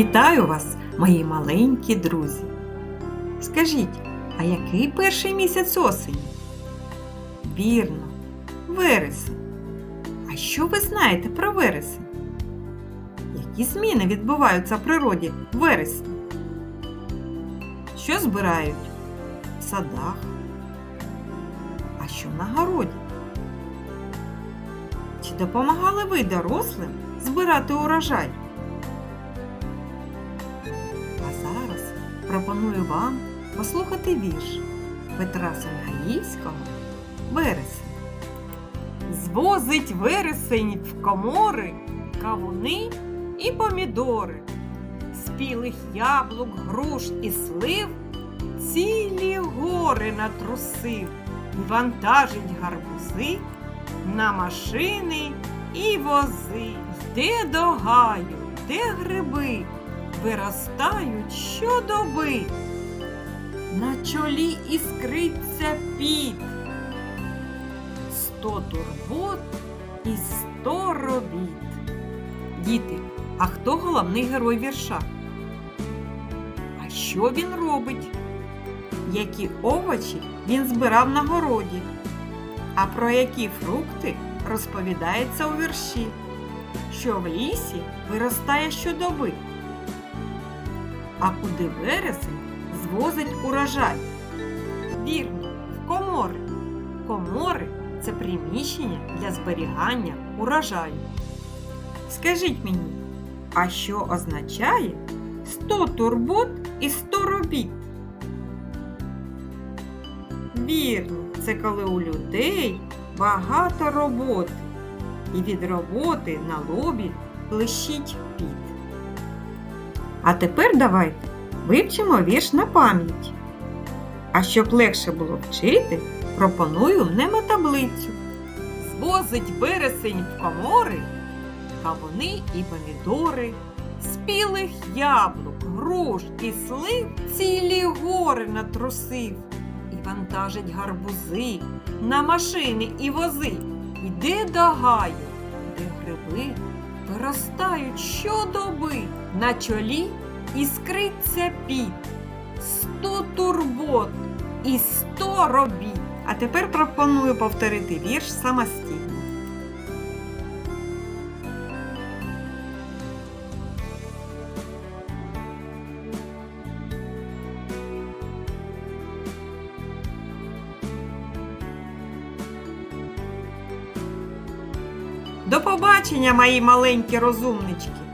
Вітаю вас, мої маленькі друзі. Скажіть, а який перший місяць осені? Вірно, вересень. А що ви знаєте про вересень? Які зміни відбуваються в природі в вересні? Що збирають в садах? А що на городі? Чи допомагали ви дорослим збирати урожай? Пропоную вам послухати вірш Петра Сангаївського Вересень. Звозить вересень в комори кавуни і помідори, спілих яблук, груш і слив, цілі гори натрусив і вантажить гарбузи на машини і вози. Йде до гаю, де гриби виростають щодоби. На чолі іскриться піт. Сто турбот і сто робіт. Діти, а хто головний герой вірша? А що він робить? Які овочі він збирав на городі? А про які фрукти розповідається у вірші? Що в лісі виростає щодоби? А куди вересень звозить урожай? Вірно, в комори. Комори це приміщення для зберігання урожаю. Скажіть мені, а що означає 100 турбот і 100 робіт? Вірно, це коли у людей багато роботи, і від роботи на лобі блищить піт. А тепер давайте вивчимо вірш на пам'ять. А щоб легше було вчити, пропоную мнемотаблицю. Звозить вересень в комори, кавуни і помідори, спілих яблук, груш і слив цілі гори натрусив і вантажить гарбузи на машини і вози. Йде до гаю, де гриби виростають щодоби. На чолі іскриться піт, сто турбот і сто робіт. А тепер пропоную повторити вірш самостійно. До побачення, мої маленькі розумнички!